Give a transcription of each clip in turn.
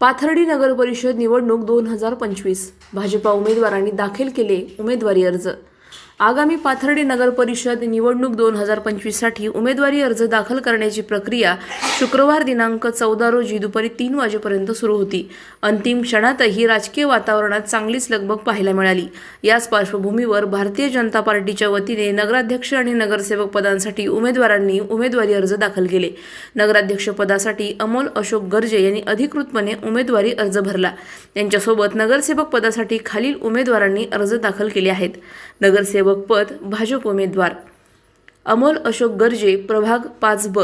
पाथर्डी नगरपरिषद निवडणूक दोन हजार पंचवीस. भाजपा उमेदवारांनी दाखल केले उमेदवारी अर्ज. आगामी पाथर्डी नगर परिषद निवडणूक दोन हजार पंचवीससाठी उमेदवारी अर्ज दाखल करण्याची प्रक्रिया शुक्रवार दिनांक चौदा रोजी दुपारी तीन वाजेपर्यंत सुरू होती. अंतिम क्षणातही राजकीय वातावरणात चांगलीच लगबग पाहायला मिळाली. याच पार्श्वभूमीवर भारतीय जनता पार्टीच्या वतीने नगराध्यक्ष आणि नगरसेवक पदांसाठी उमेदवारांनी उमेदवारी अर्ज दाखल केले. नगराध्यक्ष पदासाठी अमोल अशोक गर्जे यांनी अधिकृतपणे उमेदवारी अर्ज भरला. त्यांच्यासोबत नगरसेवक पदासाठी खालील उमेदवारांनी अर्ज दाखल केले आहेत. नगरसेवक पद भाजप उमेदवार. अमोल अशोक गर्जे प्रभाग पाच ब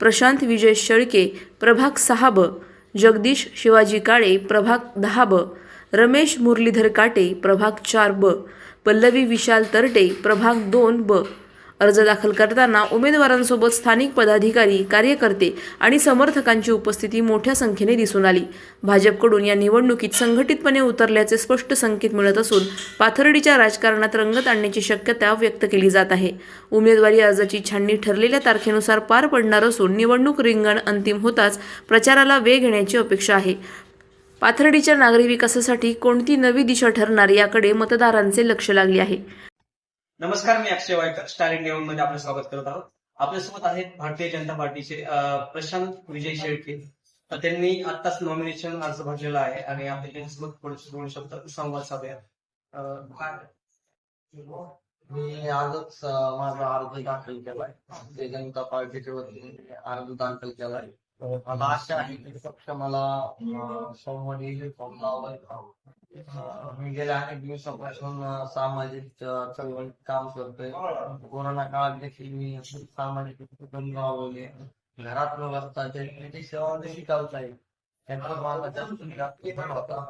प्रशांत विजय शेळके प्रभाग सहा ब जगदीश शिवाजी काळे प्रभाग दहा ब रमेश मुरलीधर काटे प्रभाग चार ब पल्लवी विशाल तरटे प्रभाग दोन ब अर्ज दाखल करताना उमेदवारांसोबत स्थानिक पदाधिकारी कार्यकर्ते आणि समर्थकांची उपस्थिती मोठ्या संख्येने दिसून आली. भाजपकडून या निवडणुकीत संघटितपणे उतरल्याचे स्पष्ट संकेत मिळत असून पाथर्डीच्या राजकारणात रंगत आणण्याची शक्यता व्यक्त केली जात आहे. उमेदवारी अर्जाची छाननी ठरलेल्या तारखेनुसार पार पडणार असून निवडणूक रिंगण अंतिम होताच प्रचाराला वेग येण्याची अपेक्षा आहे. पाथर्डीच्या नागरी विकासासाठी कोणती नवी दिशा ठरणार याकडे मतदारांचे लक्ष लागले आहे. नमस्कार मी अक्षय वायकर स्टार इंडिया मध्ये आपलं स्वागत करत आहोत. आपल्यासोबत आहेत भारतीय जनता पार्टीचे प्रशांत विजय शेळके. तर त्यांनी आत्ताच नॉमिनेशन अर्ज भरलेला आहे आणि आपल्या त्यांच्यासोबत थोडंसं दोन शब्द संवाद साधूया. मी आजच माझा अर्ज दाखल केलाय. भारतीय जनता पार्टीच्या वतीने अर्ज दाखल केलाय. मला आशा आहे की पक्ष मला सोमवारी फॉर्म लावायचा मी गेल्या अनेक दिवसापासून सामाजिक अं, चळवळीत काम करतोय. कोरोना काळात देखील मी सामाजिक उपक्रम राबवले घरात व्यवस्था त्याची सेवा देखील करता येईल. त्यामुळे माझा जास्त जास्ती पण होता.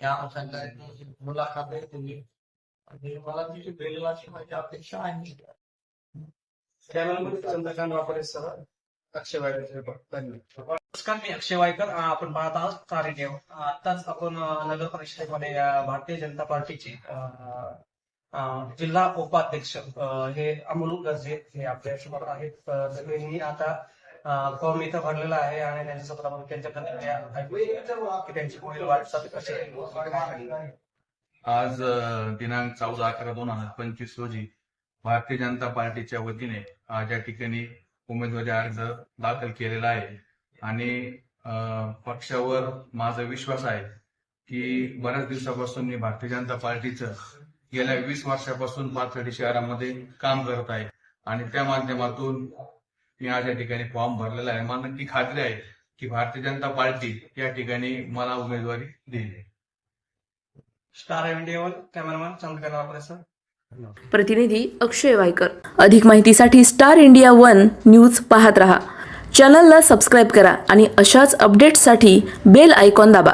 त्या अनुषंगाने मुलाखत दिली आणि मला तिथे भेटेल अशी माझी अपेक्षा आहे. कॅमेरामध्ये चंद्रकांत वापरेसह अक्षय वायकर धन्यवाद. नमस्कार मी अक्षय वायकर आपण पाहत आहोत. अं, आत्ताच आपण नगर परिषदेमध्ये भारतीय जनता पार्टीचे जिल्हा उपाध्यक्ष हे अमोल गर्जे हे आपल्यासमोर आहेत. त्यांनी आता फॉर्म इथं भरलेला आहे आणि त्यांच्यासोबत आपण त्यांच्या प्रतिक्रिया त्यांची पुढील वाटचाल कशी आहे. आज दिनांक चौदा अकरा दोन हजार पंचवीस रोजी भारतीय जनता पार्टीच्या वतीने आज या ठिकाणी उमेदवारी अर्ज दाखल केलेला आहे. आणि पक्षावर माझा विश्वास आहे की बऱ्याच दिवसापासून मी भारतीय जनता पार्टीचं गेल्या वीस वर्षापासून पाथर्डी शहरामध्ये काम करत आहे. आणि त्या माध्यमातून मी आज या ठिकाणी फॉर्म भरलेला आहे. मला नक्की खात्री आहे की भारतीय जनता पार्टी या ठिकाणी मला उमेदवारी दिली स्टार इंडियावर कॅमेरामॅन सांगता सर. प्रतिनिधी अक्षय वायकर. अधिक माहितीसाठी स्टार इंडिया वन न्यूज पाहत रहा. चॅनलला सबस्क्राईब करा आणि अशाच अपडेट्ससाठी बेल आयकॉन दाबा.